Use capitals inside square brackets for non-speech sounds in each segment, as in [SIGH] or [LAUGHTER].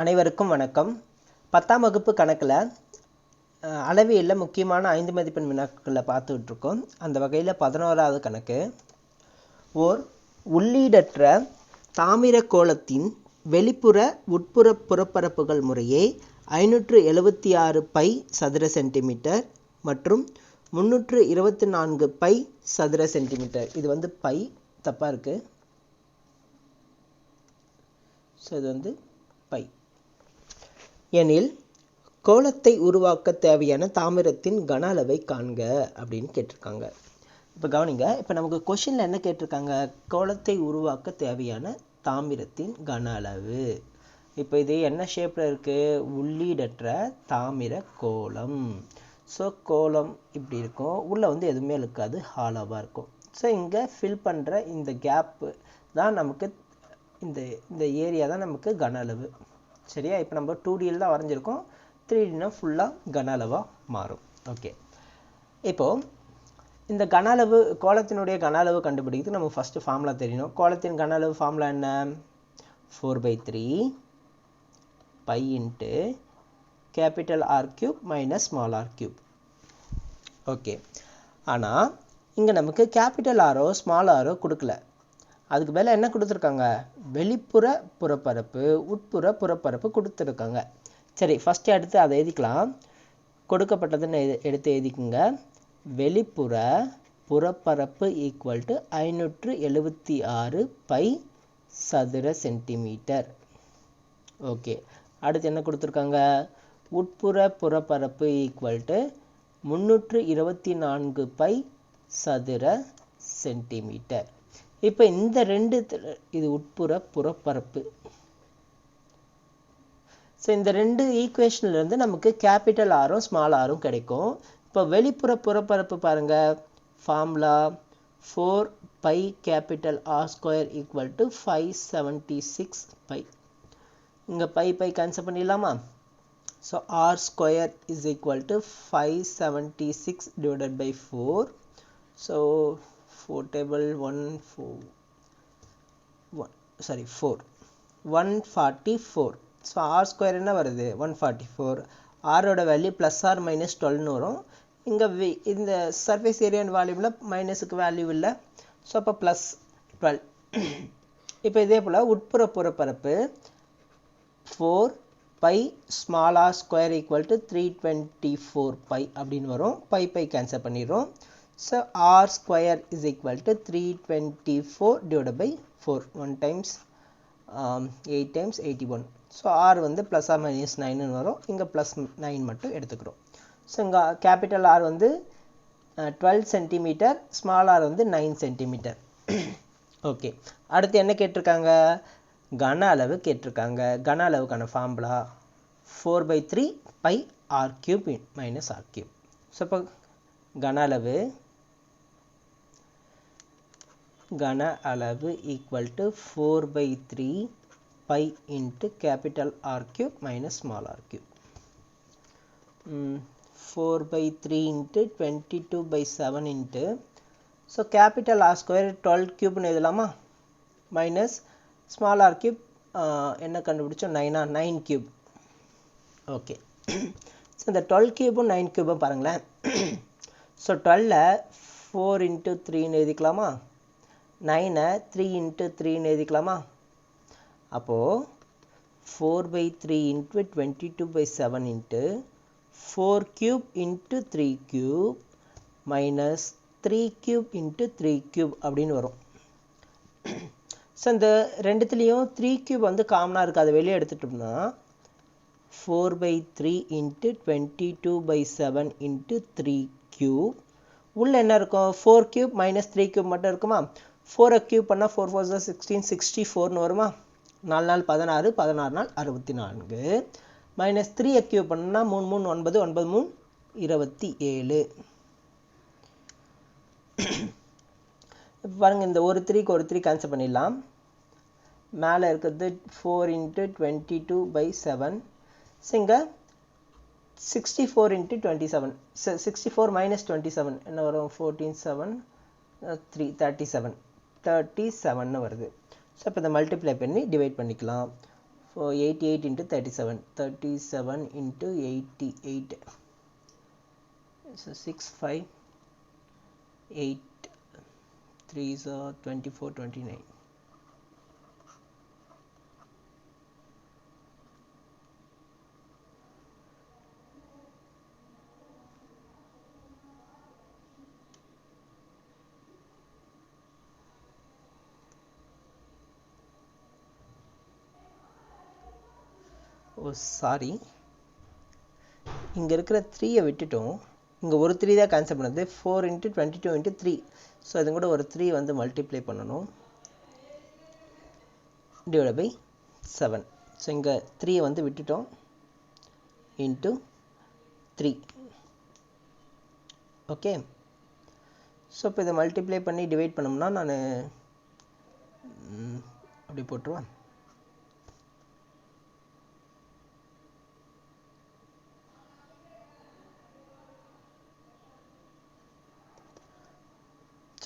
அனைவருக்கும் வணக்கம். பத்தாம் வகுப்பு கணக்கில் அளவியலில் முக்கியமான ஐந்து மதிப்பெண் வினாக்களை பார்த்துட்ருக்கோம் அந்த வகையில் பதினோராவது கணக்கு. ஓர் உள்ளீடற்ற தாமிர கோலத்தின் வெளிப்புற உட்புற புறப்பரப்புகள் முறையே ஐநூற்று எழுபத்தி ஆறு பை சதுர சென்டிமீட்டர் மற்றும் முந்நூற்று இருபத்தி நான்கு பை சதுர சென்டிமீட்டர். இது வந்து பை தப்பாக இருக்குது ஸோ இது வந்து பை. எனில் கோலத்தை உருவாக்க தேவையான தாமிரத்தின் கன அளவை காண்க அப்படின்னு கேட்டிருக்காங்க. இப்போ கவனிங்க இப்போ நமக்கு கொஷினில் என்ன கேட்டிருக்காங்க? கோலத்தை உருவாக்க தேவையான தாமிரத்தின் கன அளவு. இப்போ இது என்ன ஷேப்பில் இருக்குது உள்ளீடற்ற தாமிர கோலம். ஸோ கோலம் இப்படி இருக்கும். உள்ளே வந்து எதுவுமே இருக்காது ஹாலோவாக இருக்கும். ஸோ இங்கே ஃபில் பண்ணுற இந்த கேப்பு தான் நமக்கு இந்த இந்த ஏரியா தான் நமக்கு கன அளவு. சரியா? இப்போ நம்ம டூ டியில் தான் வரைஞ்சிருக்கோம். த்ரீ டினா ஃபுல்லாக கன அளவாக மாறும். ஓகே இப்போது இந்த கன அளவு கோலத்தினுடைய கன அளவு கண்டுபிடிக்கிறது நம்ம ஃபஸ்ட்டு ஃபார்முலா தெரியணும் கோலத்தின் கன அளவு ஃபார்முலா என்ன? Four by three pi into capital R cube minus small R cube okay ஆனால் இங்கே நமக்கு கேபிட்டல் ஆரோ ஸ்மால் ஆரோ கொடுக்கல. அதுக்கு மேலே என்ன கொடுத்துருக்காங்க? வெளிப்புற புறப்பரப்பு உட்புற புறப்பரப்பு கொடுத்துருக்காங்க. சரி ஃபஸ்ட்டு அடுத்து அதை எழுதிக்கலாம். கொடுக்கப்பட்டதுன்னு எடுத்து எழுதிக்குங்க. வெளிப்புற புறப்பரப்பு ஈக்குவல் டு ஐநூற்று எழுபத்தி ஆறு பை சதுர சென்டிமீட்டர் ஓகே அடுத்து என்ன கொடுத்துருக்காங்க? உட்புற புறப்பரப்பு ஈக்குவல் டு முந்நூற்று இருபத்தி நான்கு பை சதுர சென்டிமீட்டர் இப்போ இந்த ரெண்டு இது உட்புற புறப்பரப்பு. ஸோ இந்த ரெண்டு ஈக்குவேஷன்லேருந்து நமக்கு கேபிட்டல் ஆரும் ஸ்மால் ஆரும் கிடைக்கும். இப்போ வெளிப்புற புறப்பரப்பு பாருங்கள் formula four pi capital R square equal to five seventy six pi இங்கே பை பை கேன்சல் பண்ணிடலாமா? So R square is equal to five seventy six divided by four so four table one four one sorry four one forty four so R square என்ன வருது? One forty four ஆரோட value plus R minus டுவெல்னு வரும். இங்கே we இந்த surface area and வால்யூமில் மைனஸுக்கு value இல்லை. ஸோ அப்போ ப்ளஸ் டுவெல் இப்போ இதே போல் உட்புற புறப்பரப்பு four pi small R square equal to three twenty four pi அப்படின்னு வரும். பை பை கேன்சல் பண்ணிடுறோம். So r square is equal to 324 divided by 4. 1 times um, 8 times 81. So r வந்து plus or minus 9 வரும். இங்கே plus 9 மட்டும் எடுத்துக்கிறோம். So இங்கே capital R வந்து டுவெல் சென்டிமீட்டர் ஸ்மால் ஆர் வந்து நைன் சென்டிமீட்டர் ஓகே அடுத்து என்ன கேட்டிருக்காங்க? கன அளவு கேட்டிருக்காங்க. கன அளவுக்கான formula four by three pi R cube minus R cube so இப்போ கன அளவு கன அளவு equal to four by three pi into capital R cube minus small R cube four by three into twenty two by seven into so capital R square twelve கியூப்னு எழுதலாமா? Minus small R cube என்ன கண்டுபிடிச்சோம்? நைனா nine cube okay so இந்த twelve கியூபும் nine கியூபும் பாருங்களேன். So டுவெல்ல four into த்ரீன்னு எழுதிக்கலாமா? நைனை three into த்ரீன்னு எழுதிக்கலாமா? அப்போது four by three into twenty two by seven into four cube into three cube minus three cube into three cube அப்படின்னு வரும். [CLEARS THROAT] ஸோ இந்த ரெண்டுத்துலேயும் த்ரீ க்யூப் வந்து காமனாக இருக்குது அதை வெளியே எடுத்துட்டோம்னா four by three into twenty two by seven into three cube உள்ளே என்ன இருக்கும்? Four cube minus three cube மட்டும் இருக்குமா? ஃபோரை க்யூப் பண்ணால் ஃபோர் ஃபோர் ஜார் சிக்ஸ்டீன் சிக்ஸ்டி ஃபோர்னு வருமா? நாலு நாள் பதினாறு பதினாறு நாள் அறுபத்தி நான்கு மைனஸ் த்ரீ க்யூப் பண்ணால் மூணு மூணு ஒன்பது ஒன்பது மூணு இருபத்தி ஏழு. இப்போ பாருங்கள் இந்த ஒரு த்ரீக்கு ஒரு த்ரீ கேன்சல் பண்ணிடலாம். மேலே இருக்கிறது four into twenty two by seven so sixty four into twenty seven sixty four minus twenty seven என்ன வரும்? Fourteen seven three thirty seven thirty செவன்னு வருது. ஸோ இப்போ இதை மல்டிப்ளை பண்ணி டிவைட் பண்ணிக்கலாம். Four eighty eight into thirty seven thirty seven into eighty eight so six five eight three so twenty four twenty nine sorry இங்கே இருக்கிற த்ரீயை விட்டுட்டோம். இங்கே ஒரு த்ரீ தான் கேன்சல் பண்ணது. Four into twenty two into three so இது கூட ஒரு த்ரீ வந்து மல்டிப்ளை பண்ணணும். டிவைட் பை செவன் ஸோ இங்கே த்ரீயை வந்து விட்டுட்டோம். இன்ட்டு த்ரீ ஓகே ஸோ இப்போ இதை மல்டிப்ளை பண்ணி டிவைட் பண்ணோம்னா நான் அப்படி போட்டுருவேன்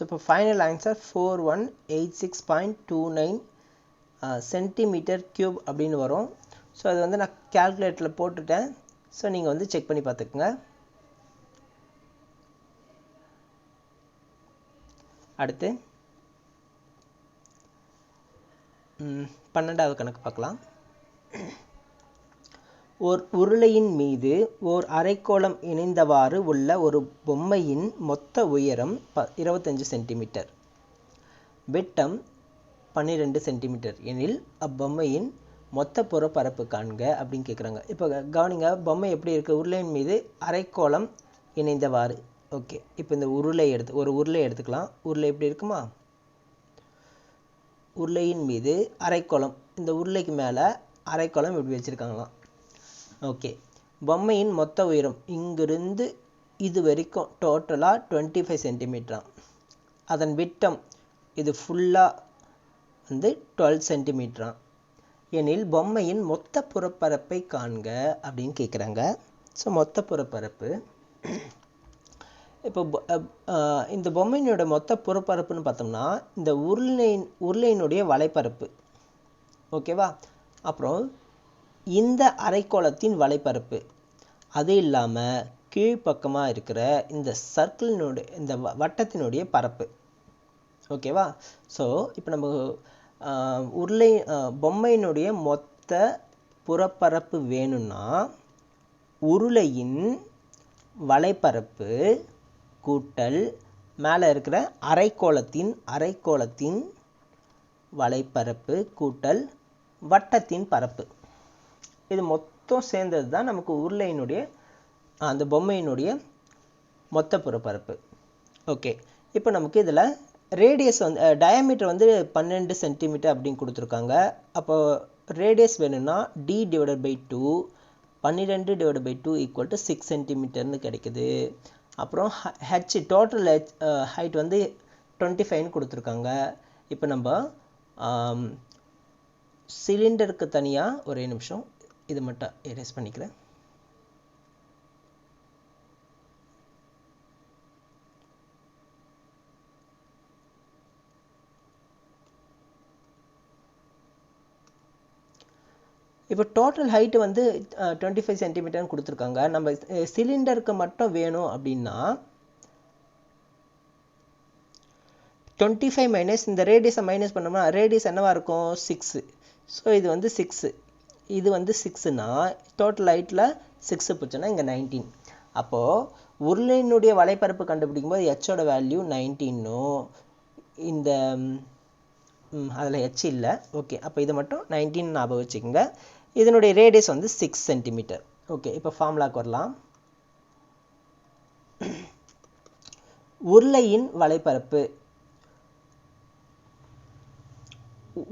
ஸோ இப்போ final answer four one eight six point two nine centimetre cube அப்படின்னு வரும். ஸோ அது வந்து நான் கேல்குலேட்டரில் போட்டுட்டேன். ஸோ நீங்கள் வந்து செக் பண்ணி பார்த்துக்குங்க. அடுத்து பன்னெண்டாவது கணக்கு பார்க்கலாம். ஓர் உருளையின் மீது ஓர் அரைக்கோளம் இணைந்தவாறு உள்ள ஒரு பொம்மையின் மொத்த உயரம் ப இருபத்தஞ்சு சென்டிமீட்டர். விட்டம் பன்னிரெண்டு சென்டிமீட்டர். எனில் அப்பொம்மையின் மொத்த புறப்பரப்பு காண்க அப்படின்னு கேட்குறாங்க இப்போ கவனிங்க பொம்மை எப்படி இருக்குது உருளையின் மீது அரைக்கோளம் இணைந்தவாறு. ஓகே. இப்போ இந்த உருளை எடுத்து ஒரு உருளை எடுத்துக்கலாம். உருளை எப்படி இருக்குமா? உருளையின் மீது அரைக்கோளம். இந்த உருளைக்கு மேலே அரைக்கோளம் இப்படி வச்சுருக்காங்களாம். ஓகே பொம்மையின் மொத்த உயரம் இங்கிருந்து இது வரைக்கும் டோட்டலாக டுவெண்ட்டி ஃபைவ் சென்டிமீட்டராம் அதன் விட்டம் இது ஃபுல்லாக வந்து டுவெல் சென்டிமீட்டராம் எனில் பொம்மையின் மொத்த புறப்பரப்பை காண்க அப்படின்னு கேட்குறாங்க ஸோ மொத்த புறப்பரப்பு. இப்போ இந்த பொம்மையினோட மொத்த புறப்பரப்புன்னு பார்த்தோம்னா இந்த உருளையின் உருளையினுடைய வலைப்பரப்பு. ஓகேவா அப்புறம் இந்த அரைக்கோளத்தின் வலைப்பரப்பு. அது இல்லாமல் கீழ்ப்பக்கமாக இருக்கிற இந்த சர்க்கிளினுடைய இந்த வட்டத்தினுடைய பரப்பு. ஓகேவா ஸோ இப்போ நம்ம உருளை பொம்மையினுடைய மொத்த புறப்பரப்பு வேணும்னா உருளையின் வலைப்பரப்பு கூட்டல் மேலே இருக்கிற அரைக்கோளத்தின் அரைக்கோளத்தின் வலைப்பரப்பு கூட்டல் வட்டத்தின் பரப்பு. இது மொத்தம் சேர்ந்தது தான் நமக்கு உருளையினுடைய அந்த பொம்மையினுடைய மொத்த புறப்பரப்பு. ஓகே இப்போ நமக்கு இதில் ரேடியஸ் வந்து டயாமீட்டர் வந்து பன்னெண்டு சென்டிமீட்டர் அப்படின்னு கொடுத்துருக்காங்க. அப்போ ரேடியஸ் வேணும்னா டி டிவைடட் பை டூ பன்னிரெண்டு divide by two equal to six சென்டிமீட்டர்னு கிடைக்குது. அப்புறம் ஹெச் டோட்டல் ஹெச் ஹைட் வந்து டுவெண்ட்டி ஃபைவ்னு கொடுத்துருக்காங்க. இப்போ நம்ம சிலிண்டருக்கு தனியாக ஒரே நிமிஷம் இது மட்டும் எரேஸ் பண்ணிக்கிறேன். இப்போ டோட்டல் ஹைட்டு வந்து டுவெண்ட்டி ஃபைவ் சென்டிமீட்டர்னு கொடுத்துருக்காங்க. நம்ம சிலிண்டருக்கு மட்டும் வேணும் அப்படின்னா டுவெண்ட்டி ஃபைவ் மைனஸ் இந்த ரேடியஸை மைனஸ் பண்ணோம்னா ரேடியஸ் என்னவாக இருக்கும்? சிக்ஸு ஸோ இது வந்து சிக்ஸு இது வந்து சிக்ஸுனா டோட்டல் ஹைட்டில் சிக்ஸு பிடிச்சோன்னா இங்கே நைன்டீன் அப்போது உருளையினுடைய வலைப்பரப்பு கண்டுபிடிக்கும் போது ஹெச்சோட வேல்யூ நைன்டீனும் இந்த அதில் ஹெச் இல்லை. ஓகே அப்போ இது மட்டும் நைன்டீன் ஞாபகம் வச்சுக்கோங்க. இதனுடைய ரேடியஸ் வந்து சிக்ஸ் சென்டிமீட்டர் ஓகே இப்போ ஃபார்முலாக்கு வரலாம். உருளையின் வலைப்பரப்பு.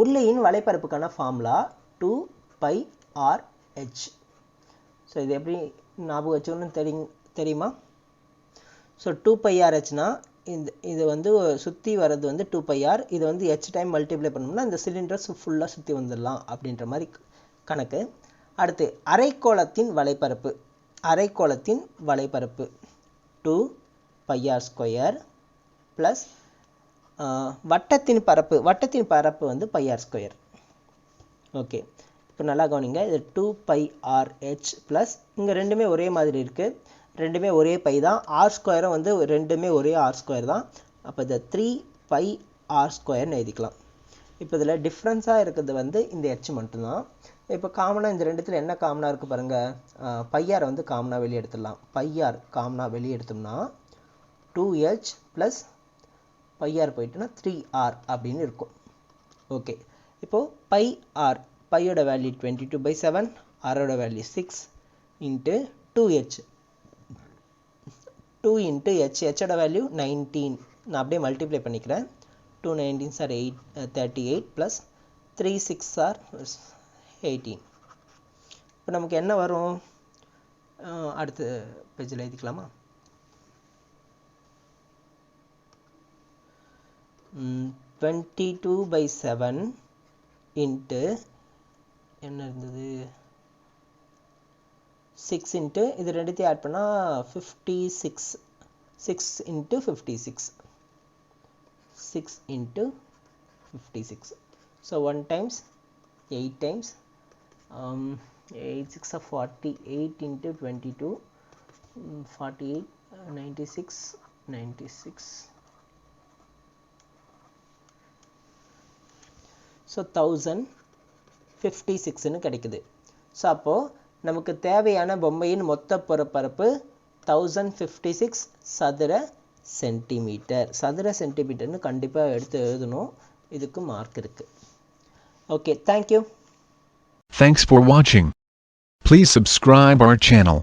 உருளையின் வலைப்பரப்புக்கான formula two pi R H so இது எப்படி ஞாபகம் வச்சோன்னு தெரி தெரியுமா? ஸோ டூ பை ஆர் ஹெச்னா இந்த இது வந்து சுற்றி வர்றது வந்து டூ பை ஆர் இது வந்து ஹெச் டைம் மல்டிப்ளை பண்ணோம்னா இந்த சிலிண்டர்ஸ் ஃபுல்லாக சுற்றி வந்துடலாம் அப்படின்ற மாதிரி கணக்கு. அடுத்து அரைக்கோளத்தின் வலைப்பரப்பு. அரைக்கோளத்தின் வலைப்பரப்பு. Two pi R square plus வட்டத்தின் பரப்பு. வட்டத்தின் பரப்பு வந்து பையார் ஸ்கொயர் ஓகே இப்போ நல்லா கவனிங்க. இது two pi R H plus இங்கே ரெண்டுமே ஒரே மாதிரி இருக்குது ரெண்டுமே ஒரே பை தான். ஆர் ஸ்கொயரும் வந்து ரெண்டுமே ஒரே ஆர் ஸ்கொயர் தான். அப்போ இந்த த்ரீ பை ஆர் ஸ்கொயர்னு எழுதிக்கலாம். இப்போ இதில் டிஃப்ரென்ஸாக இருக்கிறது வந்து இந்த ஹெச் மட்டும்தான். இப்போ காமனாக இந்த ரெண்டுத்தில் என்ன காமனாக இருக்குது பாருங்கள் பையாரை வந்து காமனாக வெளியே எடுத்துடலாம். பையார் காமனாக வெளியே எடுத்தோம்னா two H plus pi R போயிட்டுனா three R அப்படின்னு இருக்கும். ஓகே இப்போது பை ஆர் பையோட value twenty two by seven ஆரோட value six into two H two into H ஹெச்சோட value nineteen நான் அப்படியே மல்டிப்ளை பண்ணிக்கிறேன். Two nineteens R eight thirty eight plus three six R eighteen இப்போ நமக்கு என்ன வரும்? அடுத்த பேஜில் எழுதிக்கலாமா? Twenty two by seven into என்ன இருந்தது சிக்ஸ் இன்ட்டு இது ரெண்டுத்தையும் ஆட் பண்ணால் fifty six six into fifty six six into fifty six so one times eight times eight six forty eight into twenty two forty eight ninety six ninety six so thousand fifty சிக்ஸ்னு கிடைக்குது. So அப்போது நமக்கு தேவையான பொம்மையின் மொத்த புறப்பரப்பு thousand fifty six சதுர centimetre சதுர சென்டிமீட்டர்னு கண்டிப்பாக எடுத்து எழுதணும். இதுக்கு மார்க் இருக்குது okay thank you thanks for வாட்சிங் ப்ளீஸ் சப்ஸ்கிரைப் அவர் சேனல்